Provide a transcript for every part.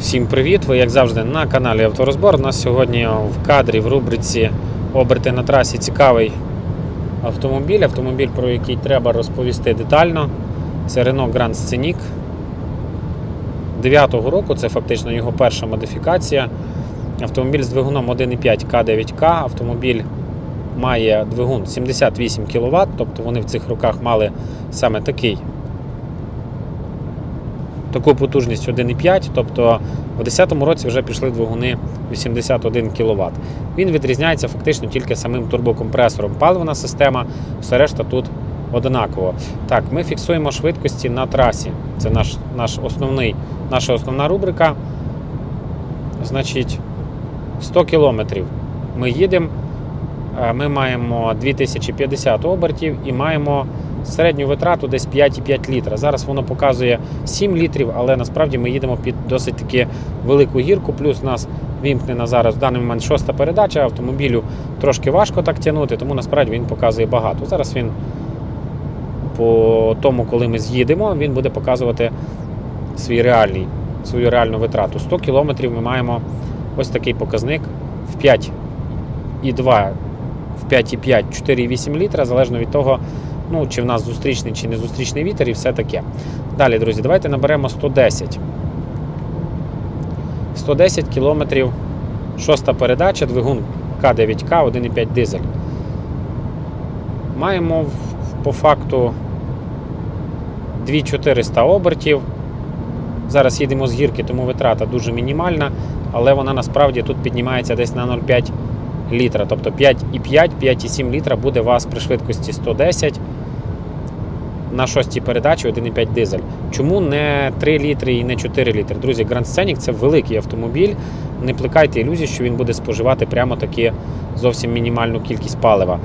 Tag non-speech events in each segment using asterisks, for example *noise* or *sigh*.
Всім привіт! Ви, як завжди, на каналі Авторозбор. У нас сьогодні в кадрі в рубриці Оберти на трасі цікавий автомобіль. Автомобіль, про який треба розповісти детально. Це Renault Grand Scenic 9-го року, це фактично його перша модифікація. Автомобіль з двигуном 1,5 К9К. Автомобіль має двигун 78 кВт, тобто вони в цих роках мали саме такий таку потужність 1,5, тобто в 2010 році вже пішли двигуни 81 кВт. Він відрізняється фактично тільки самим турбокомпресором. Паливна система, все решта тут однаково. Так, ми фіксуємо швидкості на трасі. Це наш, наш основний, наша основна рубрика. Значить, 100 км ми їдемо. Е, Ми маємо 2050 обертів і маємо середню витрату десь 5,5 літра. Зараз воно показує 7 літрів, але насправді ми їдемо під досить таки велику гірку. Плюс нас вімкнена зараз в даний момент шоста передача. Автомобілю трошки важко так тягнути, тому насправді він показує багато. Зараз він по тому, коли ми з'їдемо, він буде показувати свій реальний, свою реальну витрату. 100 кілометрів ми маємо ось такий показник в 5,2, в 5,5, 4,8 літра, залежно від того, ну, чи в нас зустрічний чи не зустрічний вітер і все таке. Далі, друзі, давайте наберемо 110. 110 кілометрів, шоста передача, двигун К9К, 1,5 дизель. Маємо по факту 2400 обертів. Зараз їдемо з гірки, тому витрата дуже мінімальна, але вона насправді тут піднімається десь на 0,5 літра. Тобто 5,5, 5,7 літра буде вас при швидкості 110 на шостій передачі 1,5 дизель. Чому не 3 літри і не 4 літри? Друзі, Grand Scenic – це великий автомобіль. Не плекайте ілюзій, що він буде споживати прямо таки зовсім мінімальну кількість палива.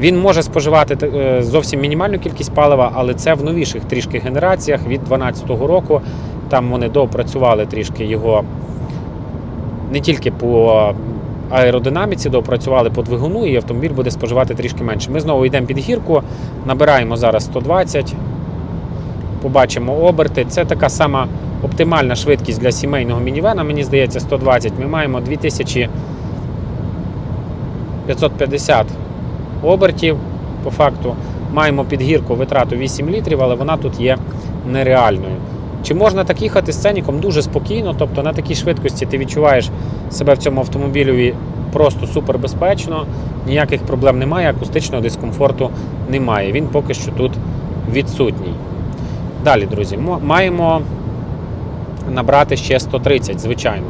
Він може споживати е, зовсім мінімальну кількість палива, але це в новіших трішки генераціях від 2012 року. Там вони доопрацювали трішки його не тільки по аеродинаміці, доопрацювали по двигуну, і автомобіль буде споживати трішки менше. Ми знову йдемо під гірку, набираємо зараз 120, побачимо оберти. Це така сама оптимальна швидкість для сімейного мінівена. Мені здається, 120. Ми маємо 2550 обертів по факту. Маємо під гірку витрату 8 літрів, але вона тут є нереальною. Чи можна так їхати з ценіком дуже спокійно, тобто на такій швидкості ти відчуваєш себе в цьому автомобілі просто супер безпечно, ніяких проблем немає, акустичного дискомфорту немає. Він поки що тут відсутній. Далі, друзі, маємо набрати ще 130, звичайно.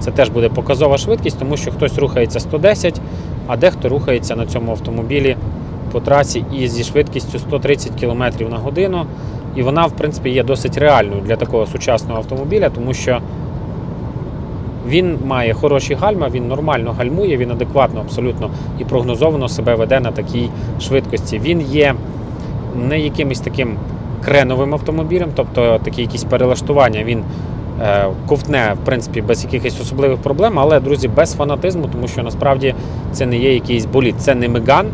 Це теж буде показова швидкість, тому що хтось рухається 110, а дехто рухається на цьому автомобілі по трасі і зі швидкістю 130 км на годину. І вона, в принципі, є досить реальною для такого сучасного автомобіля, тому що він має хороші гальма, він нормально гальмує, він адекватно, абсолютно і прогнозовано себе веде на такій швидкості. Він є не якимось таким креновим автомобілем, тобто такі якісь перелаштування він е, ковтне, в принципі, без якихось особливих проблем, але, друзі, без фанатизму, тому що насправді це не є якийсь боліт, це не меган,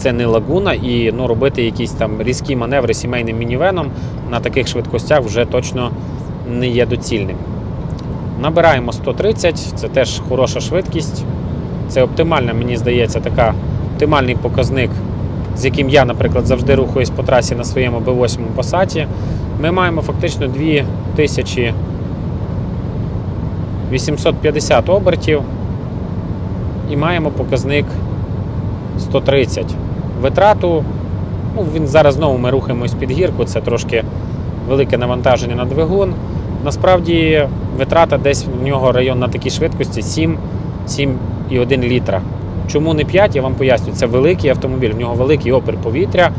це не лагуна, і ну, робити якісь там різкі маневри сімейним мінівеном на таких швидкостях вже точно не є доцільним. Набираємо 130, це теж хороша швидкість. Це оптимальна, мені здається, така оптимальний показник, з яким я, наприклад, завжди рухаюсь по трасі на своєму B8 Passat. Ми маємо фактично 2850 обертів і маємо показник 130. Витрату, ну, він зараз знову ми рухаємось під гірку, це трошки велике навантаження на двигун. Насправді витрата десь в нього район на такій швидкості 7, 7,1 літра. Чому не 5, я вам поясню. Це великий автомобіль, в нього великий опір повітря,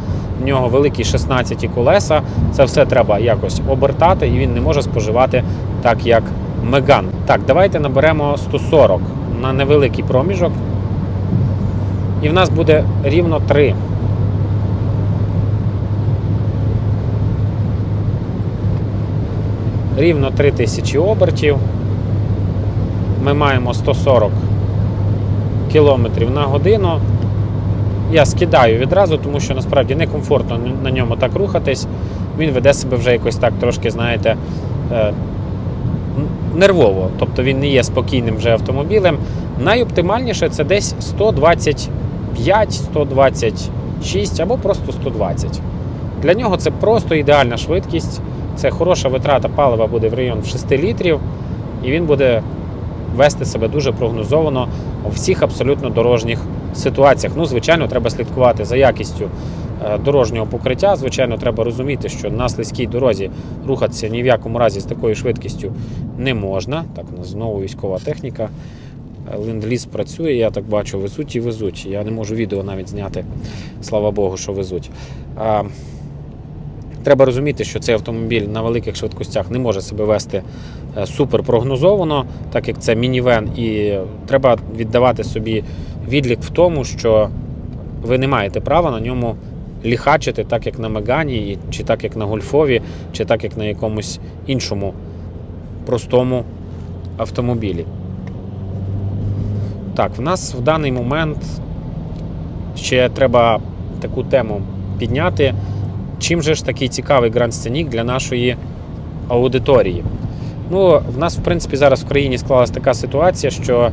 в нього великі 16 колеса. Це все треба якось обертати, і він не може споживати так, як Меган. Так, давайте наберемо 140 на невеликий проміжок. І в нас буде рівно 3. Рівно 3000 обертів. Ми маємо 140 км на годину. Я скидаю відразу, тому що насправді некомфортно на ньому так рухатись. Він веде себе вже якось так трошки, знаєте, е, нервово, тобто він не є спокійним вже автомобілем. Найоптимальніше це десь 125, 126 або просто 120. Для нього це просто ідеальна швидкість, це хороша витрата палива буде в район 6 літрів, і він буде вести себе дуже прогнозовано у всіх абсолютно дорожніх ситуаціях. Ну, звичайно, треба слідкувати за якістю е, дорожнього покриття. Звичайно, треба розуміти, що на слизькій дорозі рухатися ні в якому разі з такою швидкістю не можна. Так, знову військова техніка. Ленд-ліз працює, я так бачу, везуть і везуть. Я не можу відео навіть зняти. Слава Богу, що везуть. А, Треба розуміти, що цей автомобіль на великих швидкостях не може себе вести е, супер прогнозовано, так як це мінівен, і треба віддавати собі відлік в тому, що ви не маєте права на ньому ліхачити, так як на Мегані, чи так як на Гольфові, чи так як на якомусь іншому простому автомобілі. Так, в нас в даний момент ще треба таку тему підняти. Чим же ж такий цікавий Grand Scenic для нашої аудиторії? Ну, в нас, в принципі, зараз в країні склалася така ситуація, що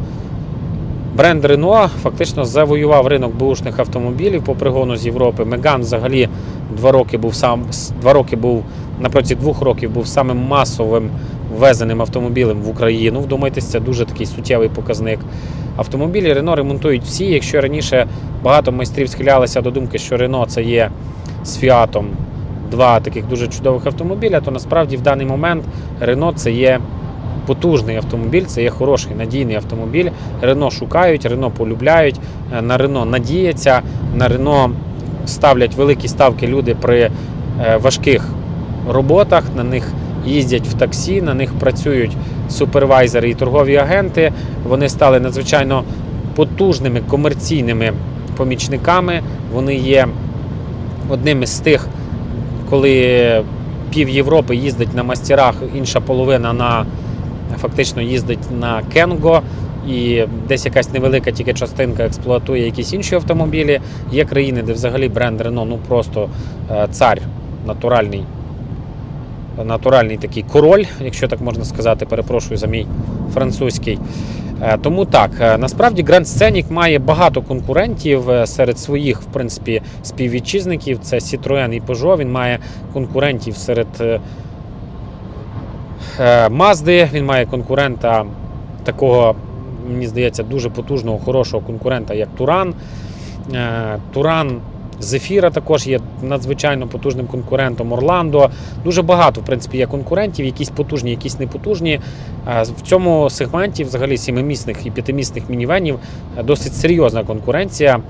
бренд Renault фактично завоював ринок бушних автомобілів по пригону з Європи. Меган взагалі два роки був сам два роки був на протязі двох років був самим масовим ввезеним автомобілем в Україну. Вдумайтесь, це дуже такий суттєвий показник. Автомобілі Renault ремонтують всі. Якщо раніше багато майстрів схилялися до думки, що Renault це є з Фіатом два таких дуже чудових автомобіля, то насправді в даний момент Renault це є потужний автомобіль, це є хороший надійний автомобіль. Рено шукають, Рено полюбляють, е, на Рено надіяться, на Рено ставлять великі ставки люди при е, важких роботах, на них їздять в таксі, на них працюють супервайзери і торгові агенти. Вони стали надзвичайно потужними комерційними помічниками. Вони є одним із тих, коли пів Європи їздить на мастерах, інша половина на фактично їздить на Кенго. І десь якась невелика тільки частинка експлуатує якісь інші автомобілі. Є країни, де взагалі бренд Renault ну просто е, цар натуральний, натуральний такий король, якщо так можна сказати, перепрошую за мій французький. Е, Тому так, е, насправді Grand Scenic має багато конкурентів е, серед своїх, в принципі, співвітчизників. Це Citroën і Peugeot. Він має конкурентів серед Mazda, він має конкурента такого, мені здається, дуже потужного, хорошого конкурента, як Туран. Туран Зефіра також є надзвичайно потужним конкурентом Орландо. Дуже багато, в принципі, є конкурентів, якісь потужні, якісь непотужні. Е, В цьому сегменті, взагалі, сімимісних і п'ятимісних мінівенів е, досить серйозна конкуренція.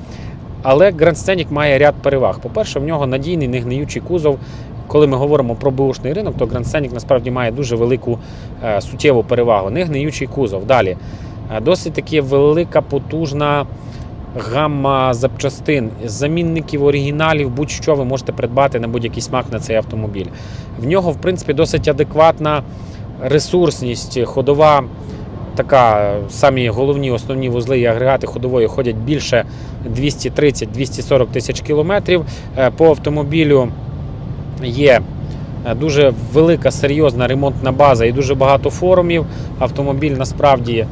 Але Grand Scenic має ряд переваг. По-перше, в нього надійний негниючий кузов. Коли ми говоримо про бушний ринок, то Grand Scenic насправді має дуже велику е, суттєву перевагу. Негниючий кузов. Далі досить таки велика, потужна гамма запчастин, замінників оригіналів, будь-що ви можете придбати на будь-який смак на цей автомобіль. В нього, в принципі, досить адекватна ресурсність, ходова. Така самі головні основні вузли і агрегати ходової ходять більше 230-240 тисяч кілометрів. Е, По автомобілю є е, дуже велика серйозна ремонтна база і дуже багато форумів. Автомобіль насправді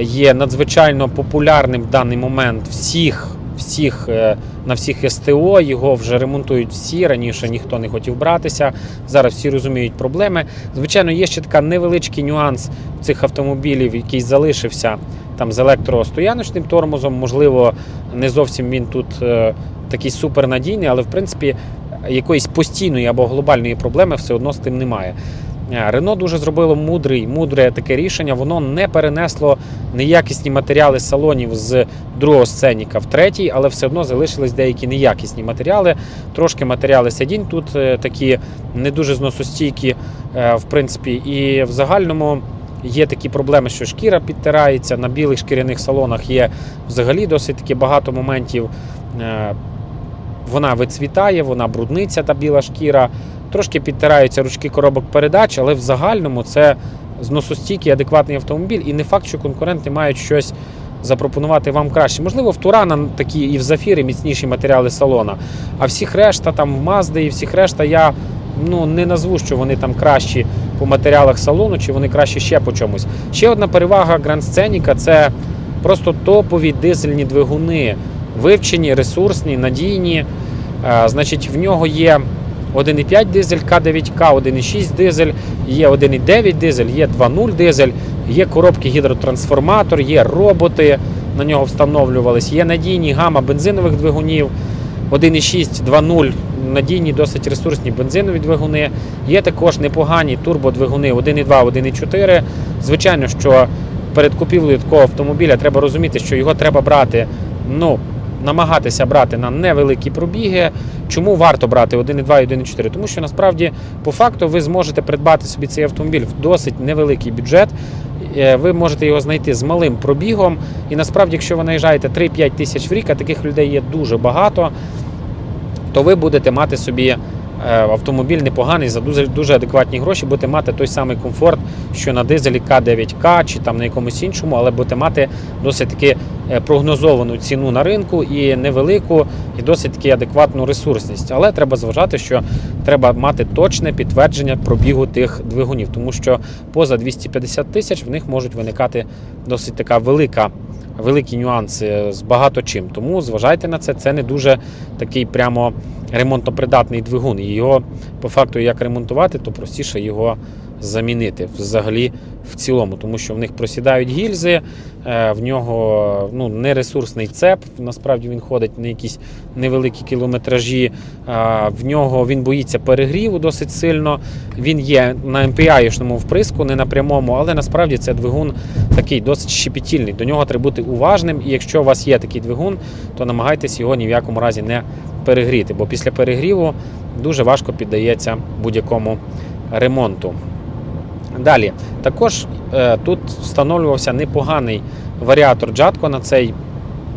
є надзвичайно популярним в даний момент всіх. Всіх е, на всіх СТО його вже ремонтують всі. Раніше ніхто не хотів братися. Зараз всі розуміють проблеми. Звичайно, є ще така невеличкий нюанс цих автомобілів, який залишився там з електростояночним тормозом. Можливо, не зовсім він тут е, такий супернадійний, але в принципі якоїсь постійної або глобальної проблеми все одно з тим немає. Е, Рено дуже зробило мудрий, мудре таке рішення. Воно не перенесло неякісні матеріали салонів з другого сценіка в третій, але все одно залишились деякі неякісні матеріали. Трошки матеріали сидінь тут е, такі не дуже зносостійкі, е, в принципі, і в загальному. Є такі проблеми, що шкіра підтирається. На білих шкіряних салонах є взагалі досить таки багато моментів. Вона вицвітає, вона брудниться, та біла шкіра. Трошки підтираються ручки коробок передач, але в загальному це зносостійкий, адекватний автомобіль. І не факт, що конкуренти мають щось запропонувати вам краще. Можливо, в Турана такі і в Зафірі міцніші матеріали салона. А всіх решта, там в Мазди і всіх решта я ну не назву, що вони там кращі по матеріалах салону, чи вони кращі ще по чомусь. Ще одна перевага Grand Scenic – це просто топові дизельні двигуни, вивчені, ресурсні, надійні. Значить, в нього є 1,5 дизель К9К, 1,6 дизель, є 1,9 дизель, є 2.0 дизель, є коробки гідротрансформатор, є роботи на нього встановлювались, є надійні гама бензинових двигунів. 1,6, 2.0 надійні, досить ресурсні бензинові двигуни. Є також непогані турбодвигуни 1,2, 1,4. Звичайно, що перед купівлею такого автомобіля треба розуміти, що його треба брати, ну, намагатися брати на невеликі пробіги. Чому варто брати 1,2 і 1,4? Тому що насправді по факту ви зможете придбати собі цей автомобіль в досить невеликий бюджет. Е, Ви можете його знайти з малим пробігом. І насправді, якщо ви наїжджаєте 3-5 тисяч в рік, а таких людей є дуже багато, то ви будете мати собі автомобіль непоганий за дуже, дуже адекватні гроші, будете мати той самий комфорт, що на дизелі К9К чи там на якомусь іншому, але будете мати досить таки е, прогнозовану ціну на ринку і невелику, і досить таки адекватну ресурсність. Але треба зважати, що треба мати точне підтвердження пробігу тих двигунів, тому що поза 250 тисяч в них можуть виникати досить така велика. Великі нюанси з багато чим. Тому зважайте на це. Це не дуже такий прямо ремонтопридатний двигун. Його по факту як ремонтувати, то простіше його замінити взагалі в цілому, тому що в них просідають гільзи, е, в нього ну, нересурсний цеп. Насправді він ходить на якісь невеликі кілометражі. е, В нього він боїться перегріву досить сильно. Він є на MPI-шному вприску, не на прямому, але насправді це двигун такий досить щепетільний. До нього треба бути уважним. І якщо у вас є такий двигун, то намагайтесь його ні в якому разі не перегріти, бо після перегріву дуже важко піддається будь-якому ремонту. Далі, також е, тут встановлювався непоганий варіатор Джатко на цей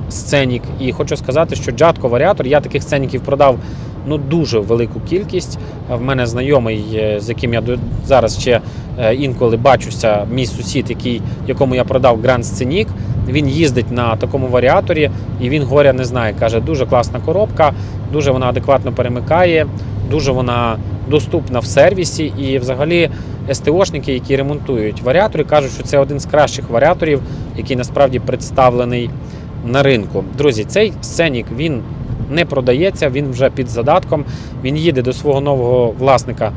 сценік. І хочу сказати, що Джатко варіатор, я таких сценіків продав ну, дуже велику кількість. Е, В мене знайомий, е, з яким я зараз ще е, інколи бачуся, мій сусід, який, якому я продав Grand Scenic, він їздить на такому варіаторі, і він горя не знає. Каже, дуже класна коробка, дуже вона адекватно перемикає, дуже вона доступна в сервісі. І взагалі СТОшники, які ремонтують варіатори, кажуть, що це один з кращих варіаторів, який насправді представлений на ринку. Друзі, цей сценік він не продається, він вже під задатком. Він їде до свого нового власника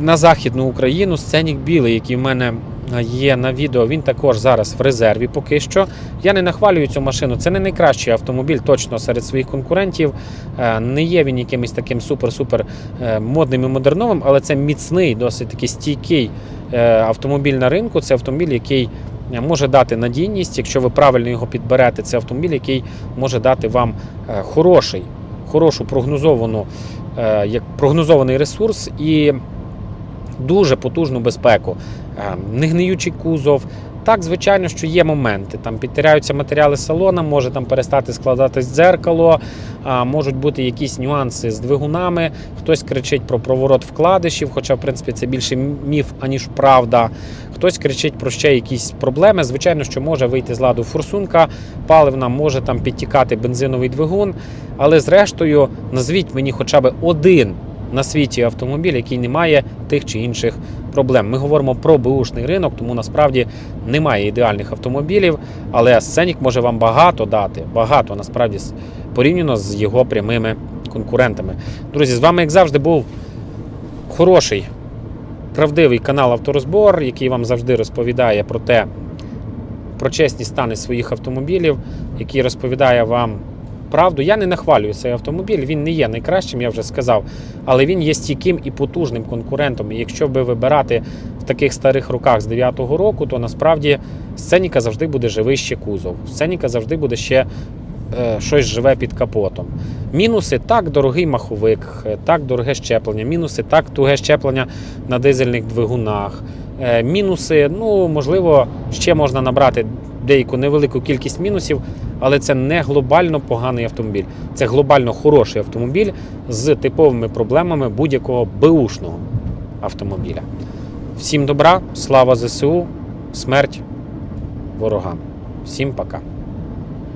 на Західну Україну. Сценік білий, який в мене є на відео, він також зараз в резерві поки що. Я не нахвалюю цю машину. Це не найкращий автомобіль точно серед своїх конкурентів. Е, Не є він якимось таким супер-супер е, модним і модерновим, але це міцний, досить такий стійкий е, автомобіль на ринку. Це автомобіль, який е, може дати надійність. Якщо ви правильно його підберете, це автомобіль, який може дати вам е, хороший, хорошу прогнозовану, е, як прогнозований ресурс і дуже потужну безпеку. Е, Негниючий кузов. Так, звичайно, що є моменти. Там підтиряються матеріали салона, може там перестати складатись дзеркало, можуть бути якісь нюанси з двигунами. Хтось кричить про проворот вкладишів, хоча, в принципі, це більше міф, аніж правда. Хтось кричить про ще якісь проблеми. Звичайно, що може вийти з ладу форсунка паливна, може там підтікати бензиновий двигун. Але зрештою, назвіть мені хоча б один на світі автомобіль, який не має тих чи інших проблем. Ми говоримо про бушний ринок, тому насправді немає ідеальних автомобілів, але Сценік може вам багато дати, багато насправді порівняно з його прямими конкурентами. Друзі, з вами, як завжди, був хороший, правдивий канал Авторозбор, який вам завжди розповідає про те, про чесні стани своїх автомобілів, який розповідає вам правду. Я не нахвалюю цей автомобіль, він не є найкращим, я вже сказав, але він є стійким і потужним конкурентом. І якщо би вибирати в таких старих руках з 9-го року, то насправді сценіка завжди буде живий ще кузов. Сценіка завжди буде ще щось живе під капотом. Мінуси так, дорогий маховик, е, так, дороге щеплення, мінуси так, туге щеплення на дизельних двигунах. Е, Мінуси, ну можливо, ще можна набрати деяку невелику кількість мінусів, але це не глобально поганий автомобіль. Це глобально хороший автомобіль з типовими проблемами будь-якого беушного автомобіля. Всім добра, слава ЗСУ, смерть ворогам. Всім пока.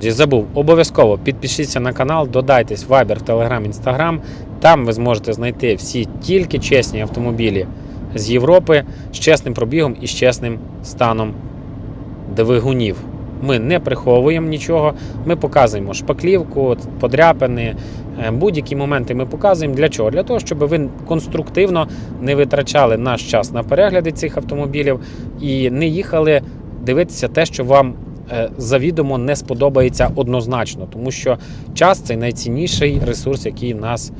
Забув, обов'язково підпишіться на канал, додайтесь в Viber, Telegram, Instagram. Там ви зможете знайти всі тільки чесні автомобілі з Європи з чесним пробігом і з чесним станом двигунів. Ми не приховуємо нічого, ми показуємо шпаклівку, подряпини, е, будь-які моменти ми показуємо. Для чого? Для того, щоб ви конструктивно не витрачали наш час на перегляди цих автомобілів і не їхали дивитися те, що вам завідомо не сподобається однозначно, тому що час це найцінніший ресурс, який в нас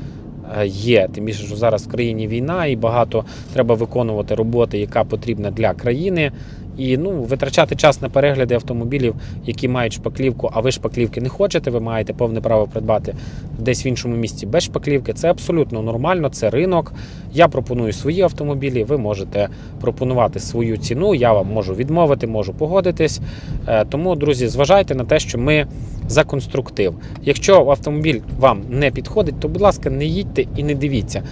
е, є. Тим більше, що зараз в країні війна і багато треба виконувати роботи, яка потрібна для країни. І ну, витрачати час на перегляди автомобілів, які мають шпаклівку, а ви шпаклівки не хочете, ви маєте повне право придбати десь в іншому місці без шпаклівки. Це абсолютно нормально, це ринок. Я пропоную свої автомобілі, ви можете пропонувати свою ціну. Я вам можу відмовити, можу погодитись. Е, Тому, друзі, зважайте на те, що ми за конструктив. Якщо автомобіль вам не підходить, то, будь ласка, не їдьте і не дивіться.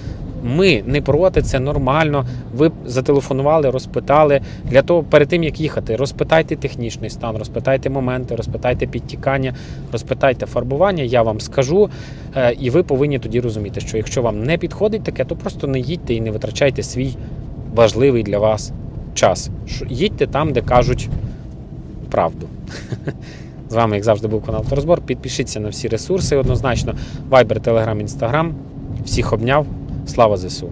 Ми не проти, це нормально. Ви зателефонували, розпитали. Для того, перед тим як їхати, розпитайте технічний стан, розпитайте моменти, розпитайте підтікання, розпитайте фарбування. Я вам скажу. Е, І ви повинні тоді розуміти, що якщо вам не підходить таке, то просто не їдьте і не витрачайте свій важливий для вас час. Їдьте там, де кажуть правду. *laughs* З вами, як завжди, був канал Авторозбор. Підпишіться на всі ресурси однозначно. Viber, Telegram, Instagram. Всіх обняв. Слава ЗСУ!